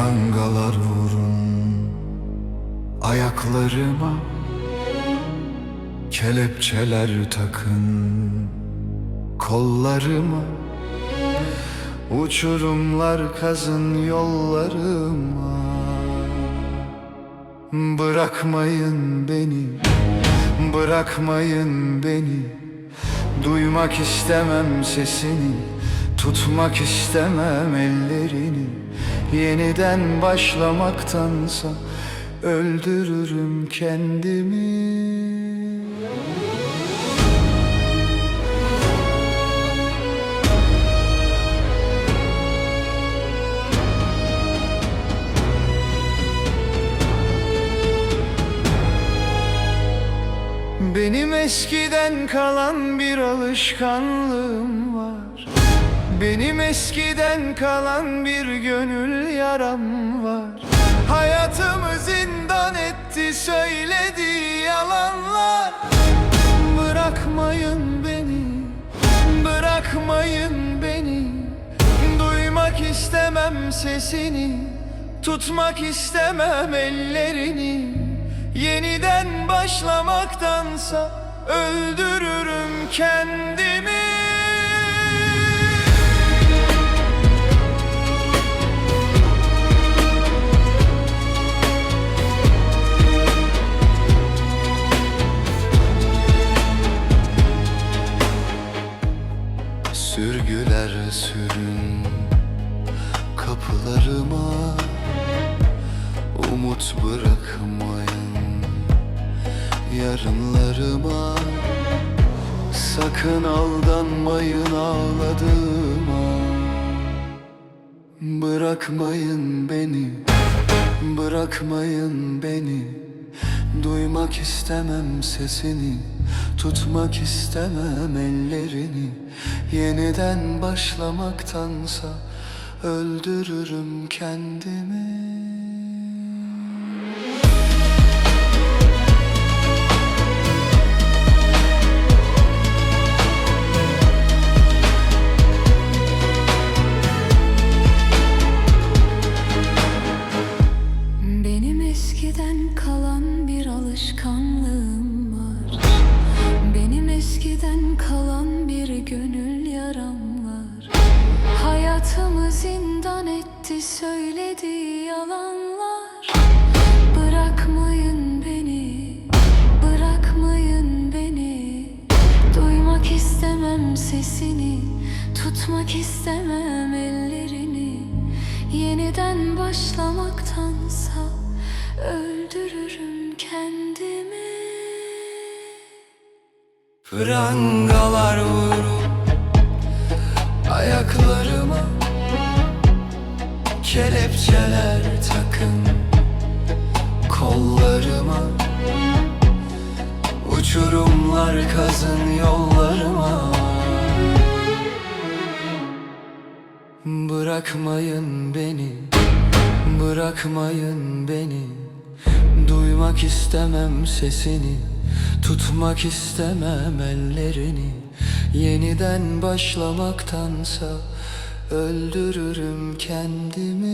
Prangalar vurun ayaklarıma Kelepçeler takın kollarıma Uçurumlar kazın yollarıma. Bırakmayın beni, bırakmayın beni. Duymak istemem sesini, tutmak istemem ellerini. Yeniden başlamaktansa öldürürüm kendimi. Benim eskiden kalan bir alışkanlığım var Benim eskiden kalan bir gönül yaram var. Hayatımı zindan etti söylediği yalanlar. Bırakmayın beni, bırakmayın beni. Duymak istemem sesini Tutmak istemem ellerini. Yeniden başlamaktansa Öldürürüm kendimi Sürgüler sürün kapılarıma. Umut bırakmayın yarınlarıma. Sakın aldanmayın ağladığıma Bırakmayın beni, bırakmayın beni. Duymak istemem sesini Tutmak istemem ellerini. Yeniden başlamaktansa Öldürürüm kendimi söylediği yalanlar. Bırakmayın beni, bırakmayın beni. Duymak istemem sesini, tutmak istemem ellerini. Yeniden başlamaktansa öldürürüm kendimi. Prangalar vurun Kelepçeler takın. Kollarıma Uçurumlar kazın yollarıma. Bırakmayın beni, bırakmayın beni. Duymak istemem sesini Tutmak istemem ellerini. Yeniden başlamaktansa Öldürürüm kendimi